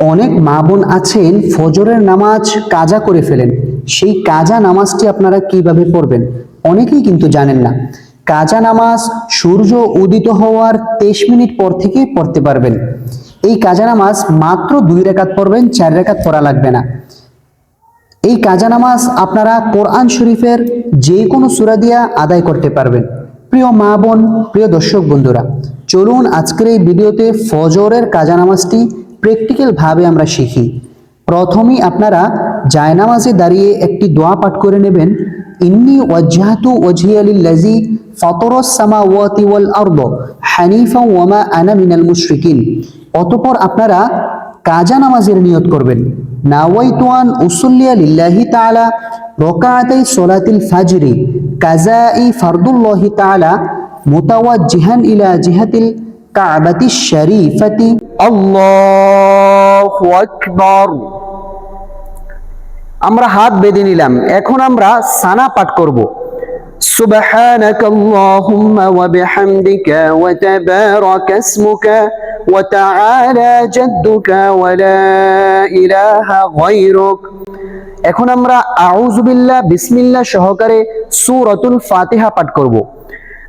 অনেক মা বোন আছেন, ফজরের নামাজ কাজা করে ফেলেন। সেই কাজা নামাজটি আপনারা কীভাবে পড়বেন? অনেকেই কিন্তু জানেন না। কাজা নামাজ সূর্য উদিত হওয়ার তেইশ মিনিট পর থেকে পড়তে পারবেন। এই কাজা নামাজ মাত্র দুই রেখাত পড়বেন, চার রেখাত পড়া লাগবে না। এই কাজা নামাজ আপনারা কোরআন শরীফের যে কোনো সূরা দিয়া আদায় করতে পারবেন। প্রিয় মা বোন, প্রিয় দর্শক বন্ধুরা, চলুন আজকের এই ভিডিওতে ফজরের কাজা নামাজটি প্র্যাকটিক্যাল ভাবে আমরা শিখি। প্রথমেই আপনারা জায়নামাজে দাঁড়িয়ে একটি দোয়া পাঠ করে নেবেন, ইন্নি ওয়াজহাতু ওয়াজহিয়া লিল্লাযী ফাতারাস সামাওয়াতি ওয়াল আরদ হানিফা ওয়া মা আনা মিনাল মুশরিকিন। অতঃপর আপনারা কাজা নামাজের নিয়ত করবেন, নাওয়াইতু আন উসল্লিয়া লিল্লাহি তাআলা রকাআতাই সলাতিল ফাজরি কাজাই ফারদুল্লাহি তাআলা মুতাওয়াজ্জিহান ইলা জিহাতিল কাবাতি শরীফাতি আল্লাহু আকবার আমরা হাত বেঁধে নিলাম এখন আমরা সানা পাঠ করব سبحانك اللهم وبحمدك وتبارك اسمك وتعالى جدك ولا إله غيرك এখন আমরা আউযুবিল্লাহ বিসমিল্লাহ সহকারে সূরাতুল ফাতিহা পাঠ করব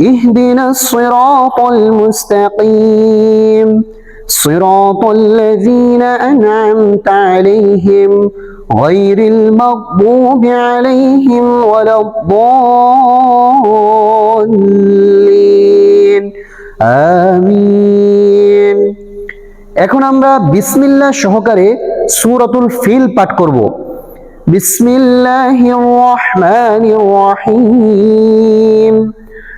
اهدنا الصراط المستقيم صراط الذين أنعمت عليهم غير المغضوب عليهم ولا الضالين آمين এখন আমরা বিসমিল্লাহ সহকারে সূরাতুল ফিল পাঠ করব বিসমিল্লাহির রহমানির রহিম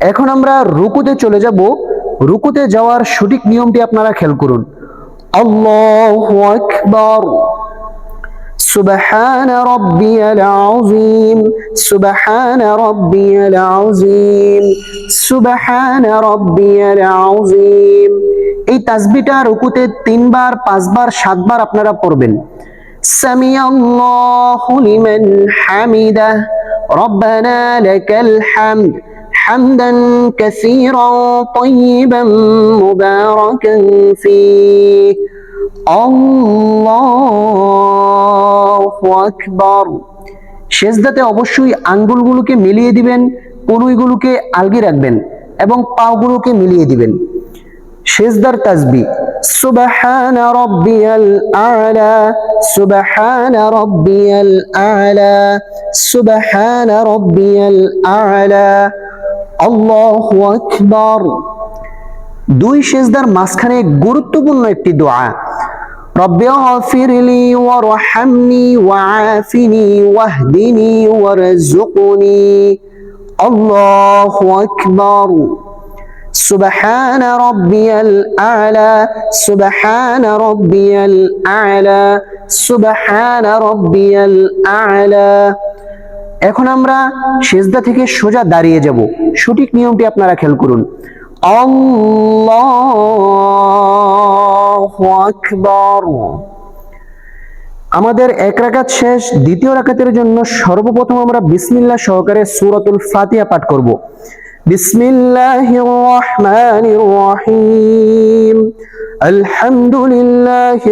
এখন আমরা রুকুতে চলে যাব রুকুতে যাওয়ার সঠিক নিয়মটি আপনারা খেয়াল করুন আল্লাহু আকবার سبحان ربي العظيم سبحان ربي العظيم سبحان ربي العظيم এই তাসবিটা রুকুতে তিনবার পাঁচবার সাতবার আপনারা পড়বেন সামি আল্লাহু লিমান হামিদা রব্বানা লাকাল হামদ حمدا كثيرا طيبا مباركا فيه الله أكبر শেষদাতে অবশ্যই আঙ্গুলগুলোকে মিলিয়ে দিবেন কনুইগুলোকে আলগি রাখবেন এবং পাগুলোকে মিলিয়ে দিবেন শেষদার তাসবি সুবহান রব্বিয়াল আলা সুবহান রব্বিয়াল আলা সুবহান রব্বিয়াল আলা আল্লাহু আকবার দুই সেজদার মাঝখানে গুরুত্বপূর্ণ একটি দোয়া রব্বি গফিরলি ওয়ারহামনি ওয়াআফিনি ওয়াহদিনি ওয়ারযুকনি আল্লাহু আকবার سبحان ربي الأعلى سبحان ربي الأعلى سبحان ربي الأعلى এখন আমরা সেজদা থেকে সোজা দাঁড়িয়ে যাব। সঠিক নিয়মটি আপনারা খেয়াল করুন। আমাদের এক রাকাত শেষ, দ্বিতীয় রাকাতের জন্য সর্বপ্রথম আমরা বিসমিল্লাহ সহকারে সূরাতুল ফাতিয়া পাঠ করব। বিসমিল্লাহির রহমানির রহিম। আলহামদুলিল্লাহি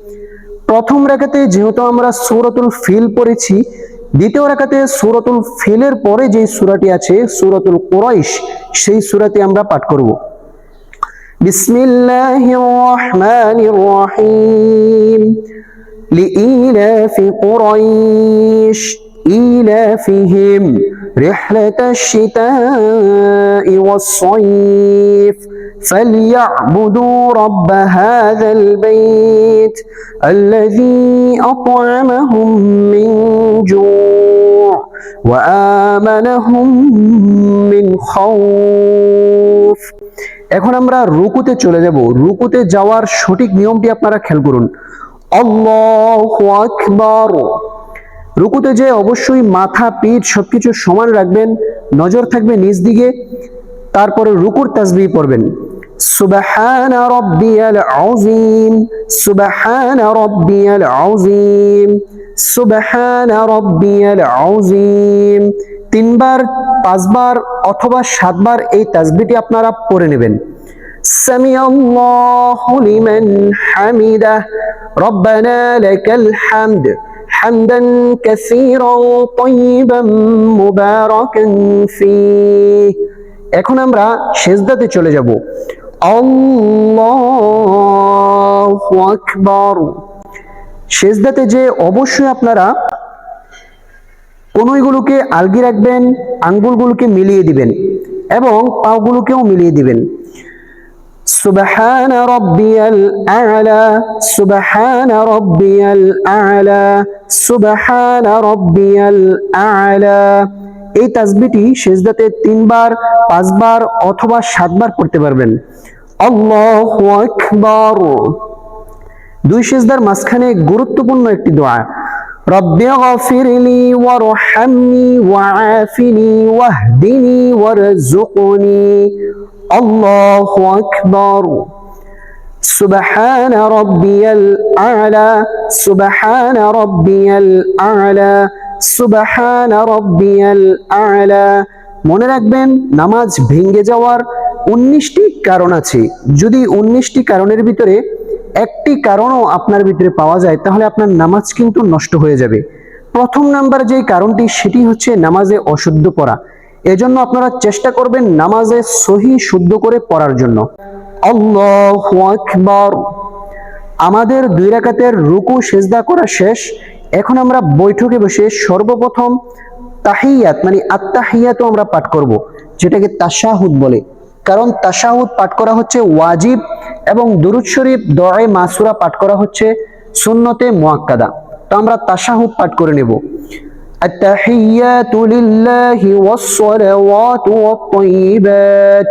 প্রথম রেখাতে যেহেতু আমরা সুরতুল ফিল পড়েছি, দ্বিতীয় রেখাতে সুরতুল ফিলের পরে যে সুরাটি আছে, সুরতুল কোরাইশ, সেই সুরাটি আমরা পাঠ করব। বিসমিল্লাহ إيلافهم رحلة الشتاء والصيف فليعبدوا رب هذا البيت الذي أطعمهم من جوع وآمنهم من خوف এখন আমরা রুকুতে চলে যাব রুকুতে যাওয়ার সঠিক নিয়মটি আপনারা খেয়াল করুন আল্লাহু আকবার রুকুতে যে অবশ্যই মাথা, পিঠ সবকিছু সমান রাখবেন, নজর থাকবে নিজ দিকে, তারপরে রুকুর তাজবি পড়বেন। সুবাহান রব্বিয়াল আউজিম সুবাহান রব্বিয়াল আউজিম সুবাহান রব্বিয়াল আউজিম তিনবার, পাঁচবার অথবা সাতবার এই তাজবিটি আপনারা পড়ে নেবেন। সামি আল্লাহু লিমান হামিদা রব্বানা লাকাল হামদ। حمدا كثيرا طيبا مباركا فيه এখন আমরা সেজদাতে চলে যাব আল্লাহু আকবার সেজদাতে যে অবশ্যই আপনারা কনুইগুলোকে আলগি রাখবেন আঙ্গুলগুলোকে মিলিয়ে দিবেন এবং পাগুলোকেও মিলিয়ে দিবেন সুবহান রব্বিয়াল আ'লা, সুবহান রব্বিয়াল আ'লা, সুবহান রব্বিয়াল আ'লা। এই তাসবিহটি সেজদাতে তিনবার, পাঁচবার অথবা সাতবার পড়তে পারবেন। আল্লাহু আকবার। দুই সেজদার মাঝখানে গুরুত্বপূর্ণ একটি দোয়া। রব্বি গফিরলি ওয়ারহামনি ওয়াআফিনি ওয়াহদিনি ওয়ারযুকনি আল্লাহু আকবার سبحان ربي الأعلى سبحان ربي الأعلى সুবহান রব্বিয়াল আ'লা মনে রাখবেন নামাজ ভেঙে যাওয়ার উনিশটি কারণ আছে যদি উনিশটি কারণের ভিতরে একটি কারণও আপনার ভিতরে পাওয়া যায়, তাহলে আপনার নামাজ কিন্তু নষ্ট হয়ে যাবে। প্রথম নাম্বার যে কারণটি, সেটি হচ্ছে নামাজে অশুদ্ধ পড়া। এজন্য আপনারা চেষ্টা করবেন নামাজে সহি শুদ্ধ করে পড়ার জন্য। আমাদের দুই রাকাতের রুকু, সেজদা করা শেষ। এখন আমরা বৈঠকে বসে সর্বপ্রথম তাহিয়াত মানে আত্মাহিয়াতও আমরা পাঠ করব, যেটাকে তাশাহুদ বলে। কারণ তাশাহুদ পাঠ করা হচ্ছে ওয়াজিব এবং দুরুদ শরীফ দয়ে মাসুরা পাঠ করা হচ্ছে সুন্নতে মুয়াক্কাদা তো আমরা তাশাহুদ পাঠ করে নেব التحيات لله والصلوات والطيبات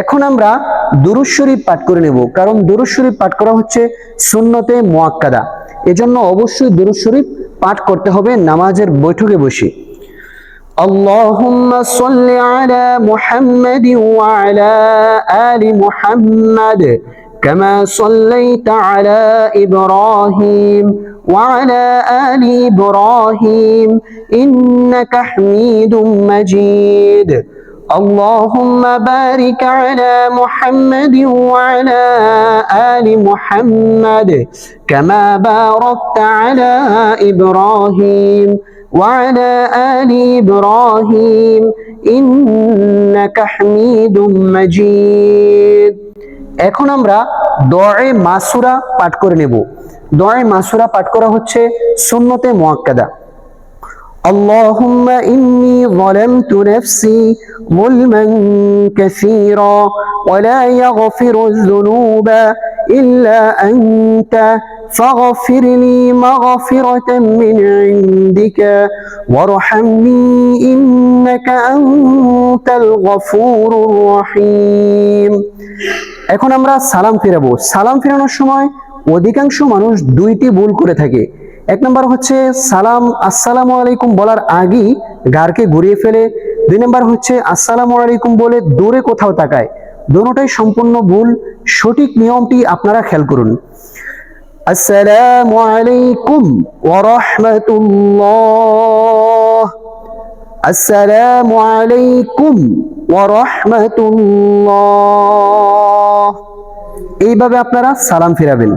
এখন আমরা দুরুদ শরীফ পাঠ করে নেব কারণ দুরুদ শরীফ পাঠ করা হচ্ছে সুন্নতে মুয়াক্কাদা এজন্য অবশ্যই দুরুদ শরীফ পাঠ করতে হবে নামাজের বৈঠকে বসে اللهم صل على محمد وعلى آل محمد كما صليت على إبراهيم وعلى آل إبراهيم إنك حميد مجيد اللهم بارك على محمد وعلى آل محمد كما باركت على إبراهيم وعلى آل إبراهيم إنك حميد مجيد এখন আমরা দয়ে মাসুরা পাঠ করে নেব দয়ে মাসুরা পাঠ করা হচ্ছে সুন্নতে মুয়াক্কাদা اللهم إني ظلمت نفسي ظلما كثيرا ولا يغفر الذنوب إلا أنت فاغفر لي مغفرة من عندك وارحمني إنك أنت الغفور الرحيم এখন আমরা সালাম ফিরাবো সালাম ফিরানোর সময় অধিকাংশ মানুষ দুইটি ভুল করে থাকে এক নম্বর হচ্ছে সালাম, আসসালামু আলাইকুম বলার আগেই গারকে ঘুরিয়ে ফেলে। দুই নম্বর হচ্ছে আসসালামু আলাইকুম বলে দূরে কোথাও তাকায়। দোনোটাই সম্পূর্ণ ভুল, সঠিক নিয়মটি আপনারা খেয়াল করুন। আসসালামু আলাইকুম ওয়া রাহমাতুল্লাহ। আসসালামু আলাইকুম ওয়া রাহমাতুল্লাহ। এইভাবে আপনারা সালাম ফিরাবেন।